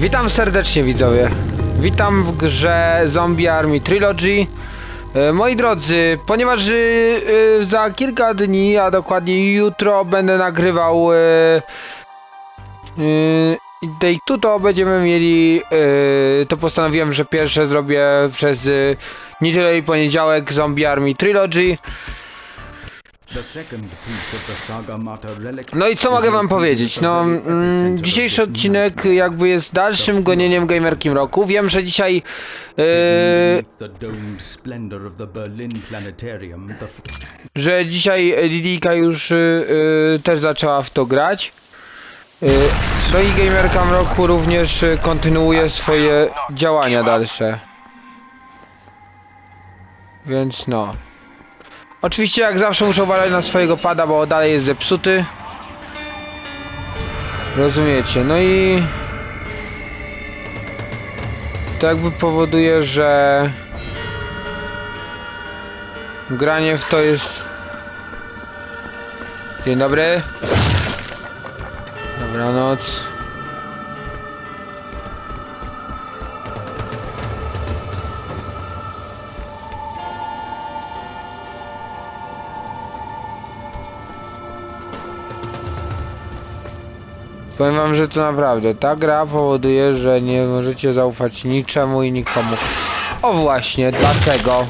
Witam serdecznie widzowie. Witam w grze Zombie Army Trilogy. E, Moi drodzy, ponieważ y, za kilka dni, a dokładnie jutro będę nagrywał Day Tuto będziemy mieli, to postanowiłem, że pierwsze zrobię przez niedzielę i poniedziałek Zombie Army Trilogy. No i co mogę wam powiedzieć? No, mm, dzisiejszy odcinek jakby jest dalszym gonieniem gamerkim roku. Wiem, że dzisiaj yy, że dzisiaj Lilika już y, y, też zaczęła w to grać. Y, no i Gamerka Roku również kontynuuje swoje działania dalsze. Więc no. Oczywiście jak zawsze muszę uważać na swojego pada, bo dalej jest zepsuty. Rozumiecie, no i... To jakby powoduje, że... Granie w to jest Dzień dobry. Dobranoc. Powiem wam, że to naprawdę, ta gra powoduje, że nie możecie zaufać niczemu i nikomu. O właśnie, dlatego.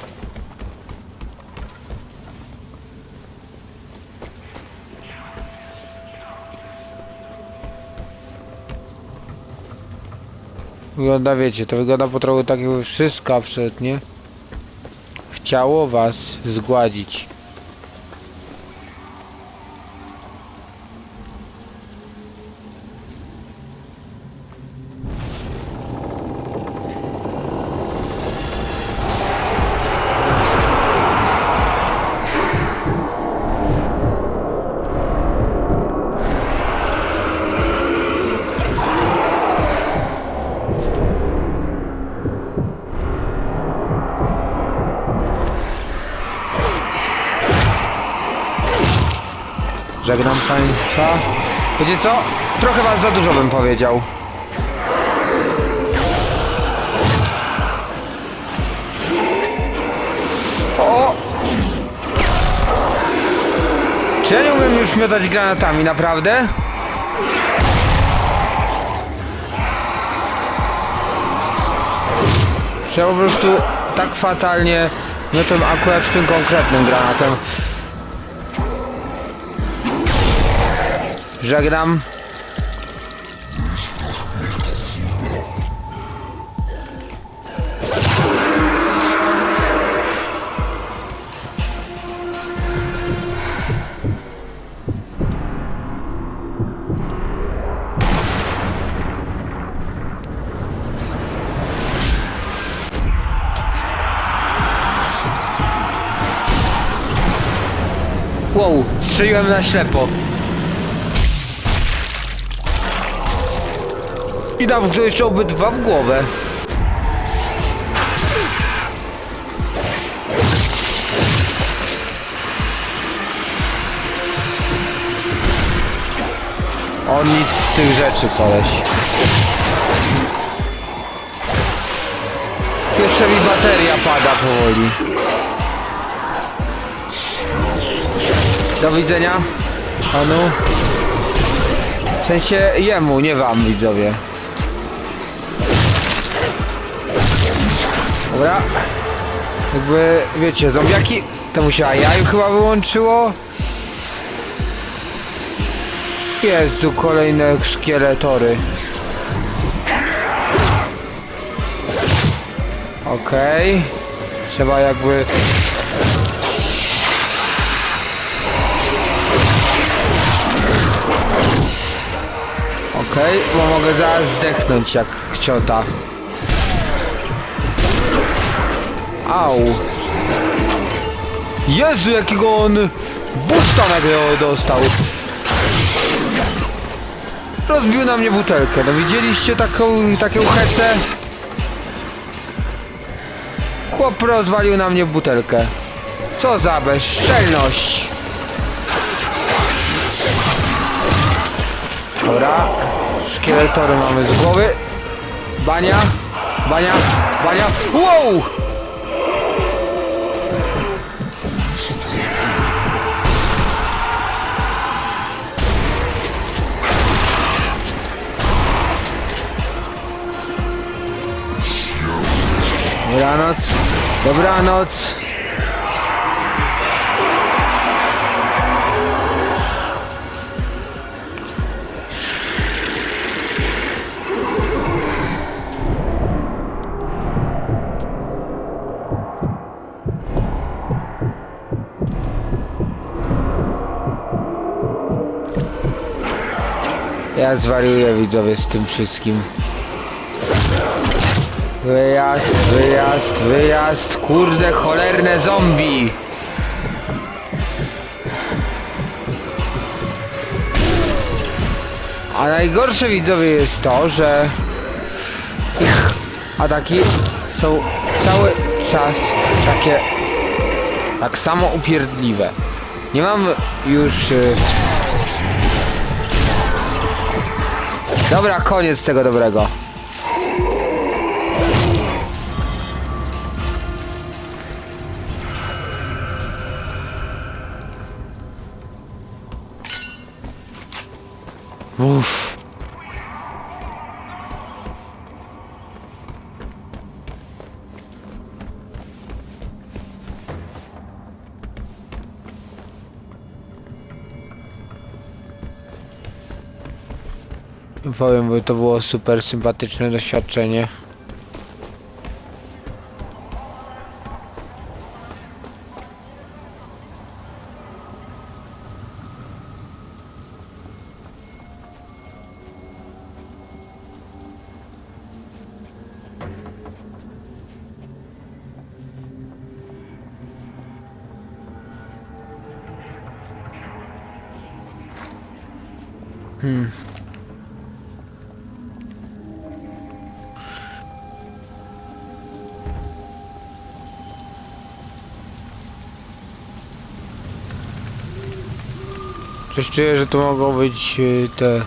Wygląda, wiecie, to wygląda po trochu tak jakby wszystko absolutnie chciało was zgładzić. Żegnam państwa. Wiecie co? Trochę was za dużo bym powiedział. O! Czy ja nie umiem już miotać granatami, naprawdę? Czy ja po prostu tak fatalnie miotam akurat tym konkretnym granatem. Żegnam. Wow, strzeliłem na ślepo. I dam to jeszcze obydwa w głowę. On nic z tych rzeczy, koleś. Jeszcze mi bateria pada powoli. Do widzenia, panu. W sensie jemu, nie wam, widzowie. Dobra. Jakby, wiecie, zombiaki... To mu się jaju chyba wyłączyło. Jezu, kolejne szkieletory. Okej. Trzeba jakby... Okej, bo mogę zaraz zdechnąć jak chciota. Au. Jezu, jakiego on busta nagle dostał. Rozbił na mnie butelkę. No widzieliście taką, taką hecę? Chłop rozwalił na mnie butelkę. Co za bezczelność. Dobra. Szkieletory mamy z głowy. Bania, bania, bania. Wow! Dobranoc, dobranoc. Ja zwariuję widzowie z tym wszystkim. Wyjazd, wyjazd, wyjazd, kurde cholerne zombie! A najgorsze widzowie jest to, że ich ataki są cały czas takie tak samo upierdliwe. Nie mam już... y, Dobra, koniec tego dobrego. Uff. Powiem, bo to było super sympatyczne doświadczenie. Coś czuję, że to mogą być y, te...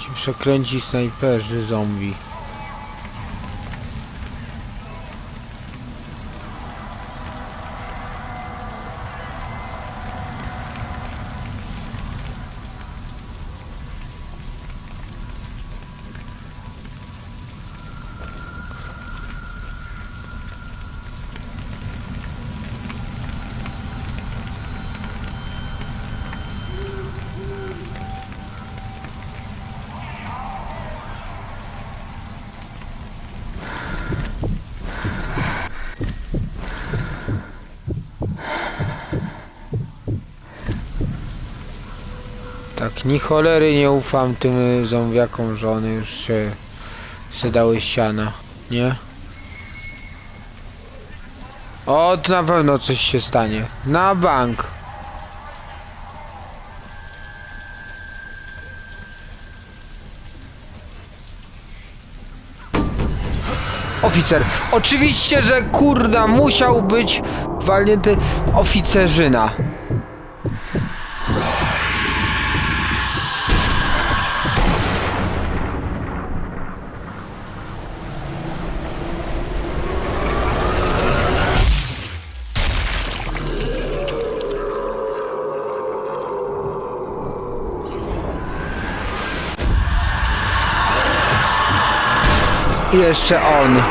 Ci przekręci snajperzy zombie. Tak, ni cholery nie ufam tym zombiakom, że one już się sedały ściana, nie? O, to na pewno coś się stanie. Na bank. Oficer. Oczywiście, że kurda musiał być walnięty oficerzyna. Jeszcze on.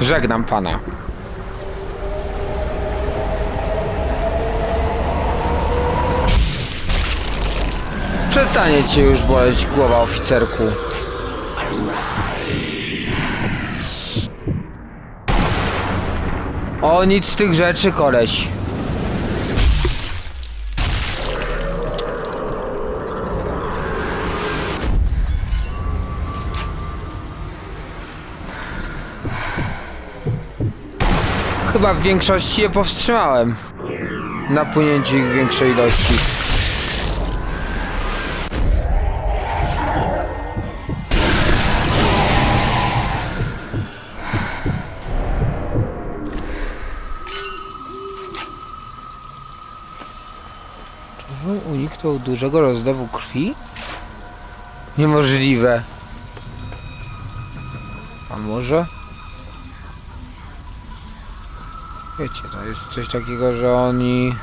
Żegnam pana. Przestanie cię już boleć głowa oficerku. O nic z tych rzeczy koleś. Chyba w większości je powstrzymałem. Napłynięcie ich większej ilości. Uniknął dużego rozlewu krwi? Niemożliwe. A może? Wiecie, to jest coś takiego, że oni...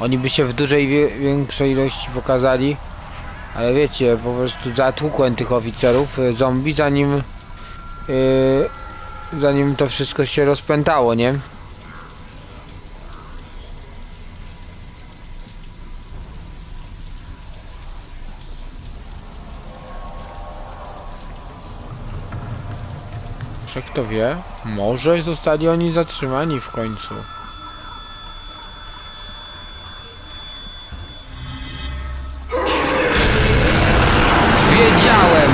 Oni by się w dużej, większej ilości pokazali. Ale wiecie, po prostu zatłukłem tych oficerów y, zombie zanim... Yy, zanim to wszystko się rozpętało, nie? Kto wie, może zostali oni zatrzymani w końcu. Wiedziałem!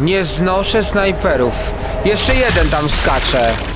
Nie znoszę snajperów. Jeszcze jeden tam skacze.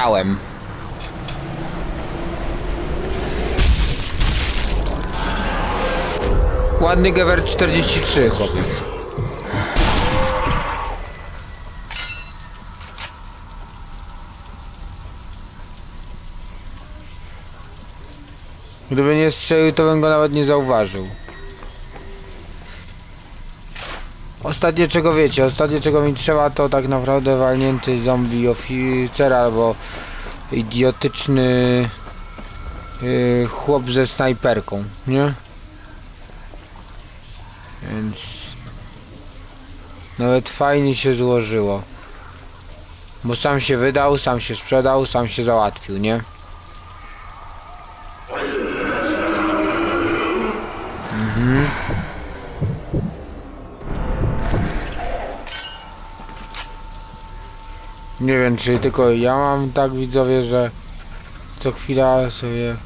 Widziałem. Ładny Gewer 43, chłopie. Gdyby nie strzelił, to bym go nawet nie zauważył. Ostatnie czego wiecie, ostatnie czego mi trzeba to tak naprawdę walnięty zombie oficer albo idiotyczny yy, chłop ze snajperką, nie? Więc nawet fajnie się złożyło. Bo sam się wydał, sam się sprzedał, sam się załatwił, nie? Nie wiem, czy tylko ja mam tak widzowie, że co chwila sobie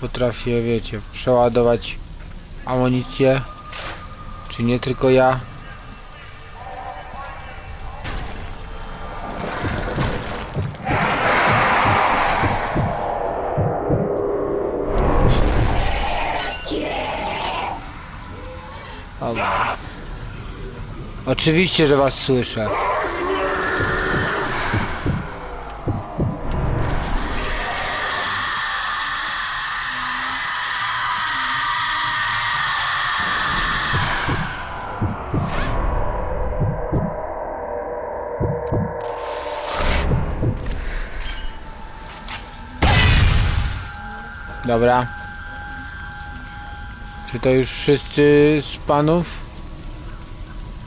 potrafię, wiecie, przeładować amunicję. Czy nie tylko ja? Oczywiście, że was słyszę. Dobra. Czy to już wszyscy z panów?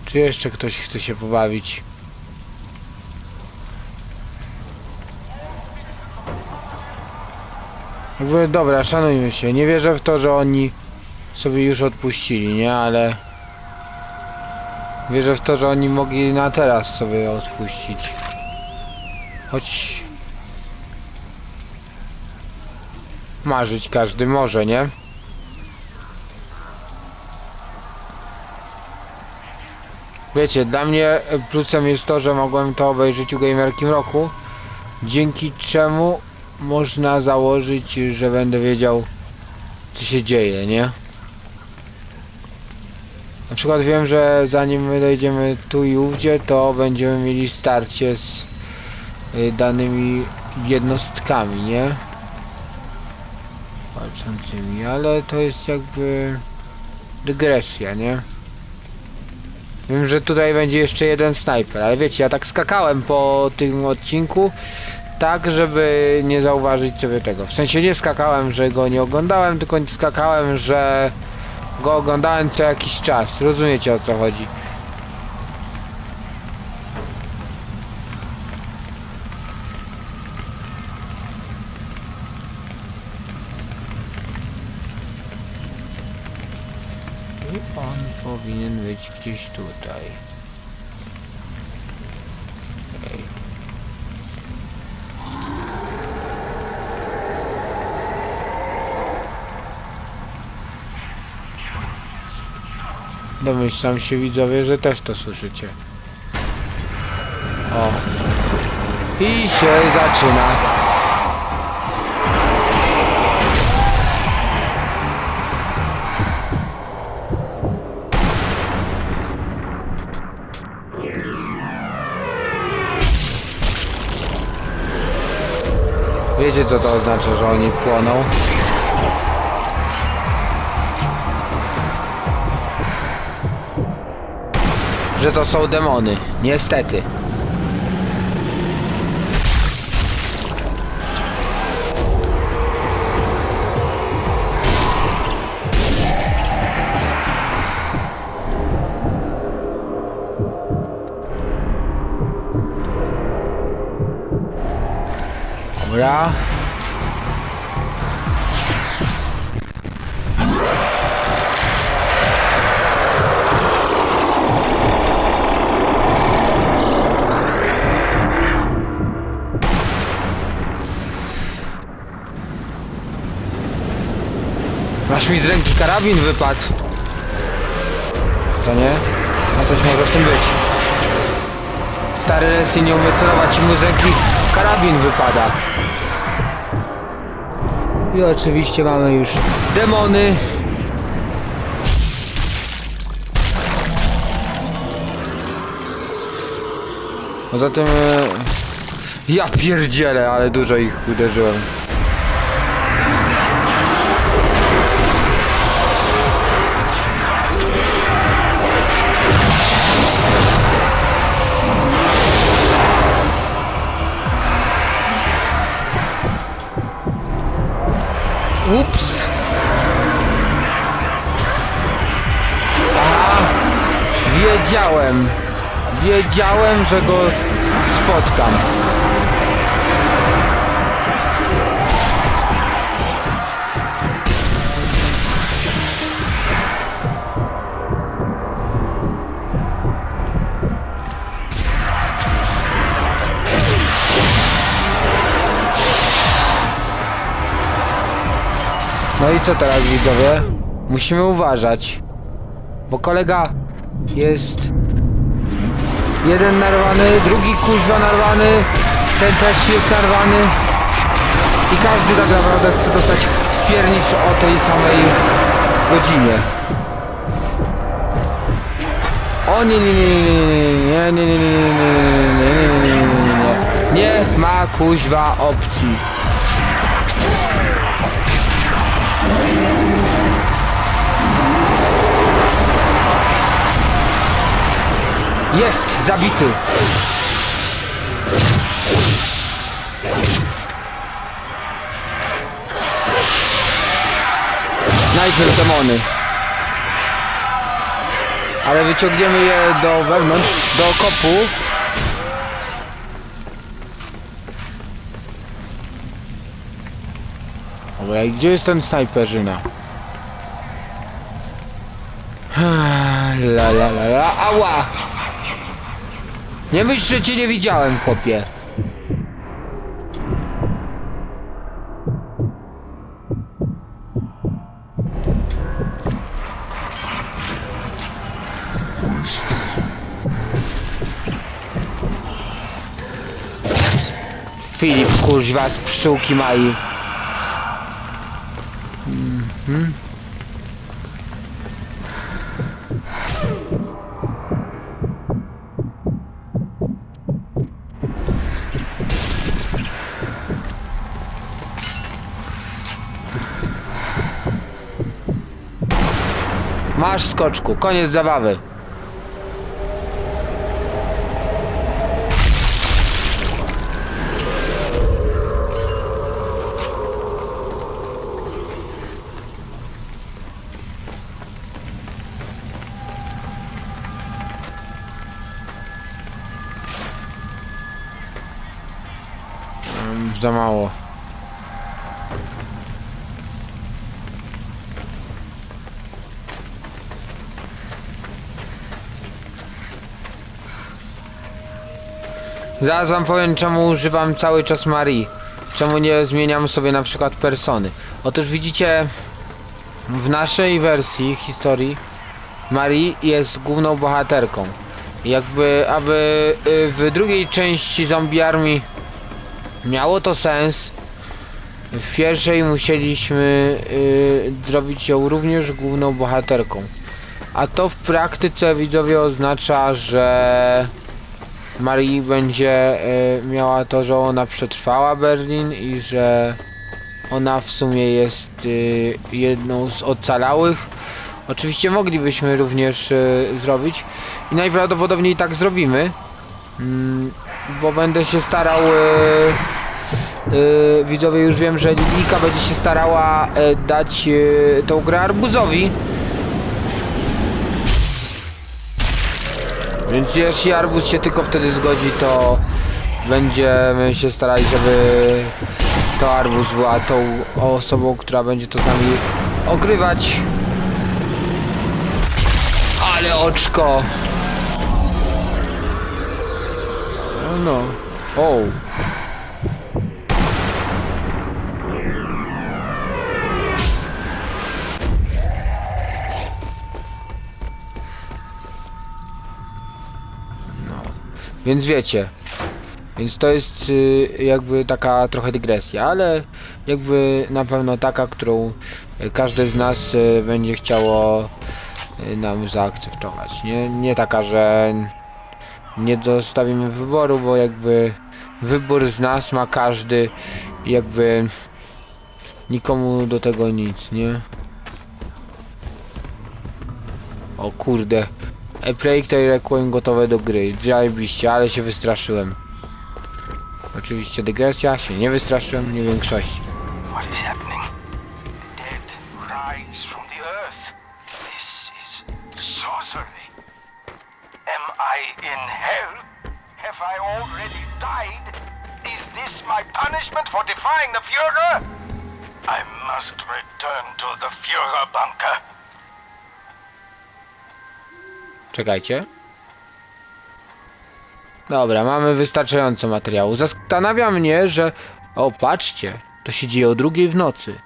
Czy jeszcze ktoś chce się pobawić? Dobra, szanujmy się. Nie wierzę w to, że oni sobie już odpuścili, nie? Ale... Wierzę w to, że oni mogli na teraz sobie odpuścić. Choć... Marzyć każdy może, nie? Wiecie, dla mnie plusem jest to, że mogłem to obejrzeć u Gamerkim Roku, dzięki czemu można założyć, że będę wiedział, co się dzieje, nie? Na przykład wiem, że zanim my dojdziemy tu i ówdzie, to będziemy mieli starcie z y, danymi jednostkami, nie? Ale to jest jakby dygresja, nie? Wiem, że tutaj będzie jeszcze jeden snajper, ale wiecie, ja tak skakałem po tym odcinku, tak, żeby nie zauważyć sobie tego. W sensie nie skakałem, że go nie oglądałem, tylko skakałem, że go oglądałem co jakiś czas. Rozumiecie o co chodzi. Domyślam się widzowie, że też to słyszycie. O. I się zaczyna. Wiecie co to oznacza, że oni płoną? Że to są demony, niestety. Dobra. Masz mi z ręki karabin wypadł. To nie? A coś może w tym być. Stary Leslie nie umie celować i mu z ręki karabin wypada. I oczywiście mamy już demony. Poza tym... e, Ja pierdzielę, ale dużo ich uderzyłem. Ups. Aha. Wiedziałem. Wiedziałem, że go spotkam. No i co teraz widzowie? Musimy uważać. Bo kolega jest jeden narwany, drugi kuźwa narwany, ten też jest narwany. I każdy tak naprawdę chce dostać w piernicz o tej samej godzinie. O nie nie nie nie nie nie nie nie nie nie nie nie nie nie nie nie nie nie ma kuźwa opcji. Jest zabity. Najpierw demony. Ale wyciągniemy je do wewnątrz, do okopu. Dobra, gdzie jest ten snajperzyna? La la la la, ała! Nie myśl, że cię nie widziałem, chłopie. Filip, kurwa, z pszczółki Mai. Mhm. Skoczku, koniec zabawy. Za mało. Zaraz wam powiem czemu używam cały czas Marii. Czemu nie zmieniam sobie na przykład persony. Otóż widzicie w naszej wersji historii Marii jest główną bohaterką. Jakby, aby y, w drugiej części Zombie Army miało to sens, w pierwszej musieliśmy y, zrobić ją również główną bohaterką. A to w praktyce widzowie oznacza, że Marii będzie y, miała to, że ona przetrwała Berlin i że ona w sumie jest y, jedną z ocalałych. Oczywiście moglibyśmy również y, zrobić i najprawdopodobniej tak zrobimy, mm, bo będę się starał. Y, widzowie już wiem, że Lilika będzie się starała dać y, tą grę Arbuzowi. Więc jeśli Arbuz się tylko wtedy zgodzi, to będziemy się starali, żeby to Arbuz była tą osobą, która będzie to z nami ogrywać. Ale oczko! No no. Więc wiecie. Więc to jest y, jakby taka trochę dygresja, ale jakby na pewno taka, którą y, każdy z nas y, będzie chciało y, nam zaakceptować. Nie, nie taka, że nie zostawimy wyboru, bo jakby wybór z nas ma każdy, jakby nikomu do tego nic, nie? O kurde. E, Projekt Requiem gotowe do gry. Zajebiście, ale się wystraszyłem. Oczywiście dygresja, się nie wystraszyłem, nie większości. I I for defying the Führer? I must return to the bunker. Czekajcie. Dobra, mamy wystarczająco materiału. Zastanawia mnie, że... O, patrzcie. To się dzieje o drugiej w nocy.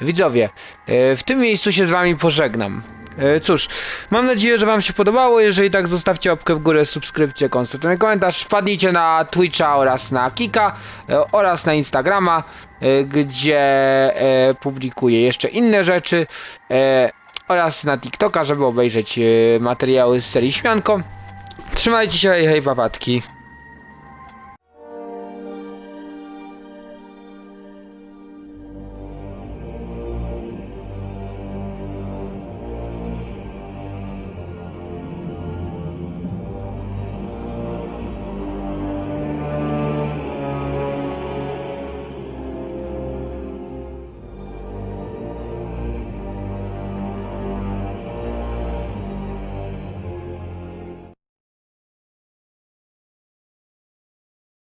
Widzowie, e, w tym miejscu się z wami pożegnam. E, Cóż, mam nadzieję, że wam się podobało. Jeżeli tak, zostawcie łapkę w górę, subskrypcję, konstruktywny komentarz. Wpadnijcie na Twitcha oraz na Kika e, oraz na Instagrama, gdzie publikuję jeszcze inne rzeczy. Oraz na TikToka, żeby obejrzeć e, materiały z serii Śmianko. Trzymajcie się, hej, hej.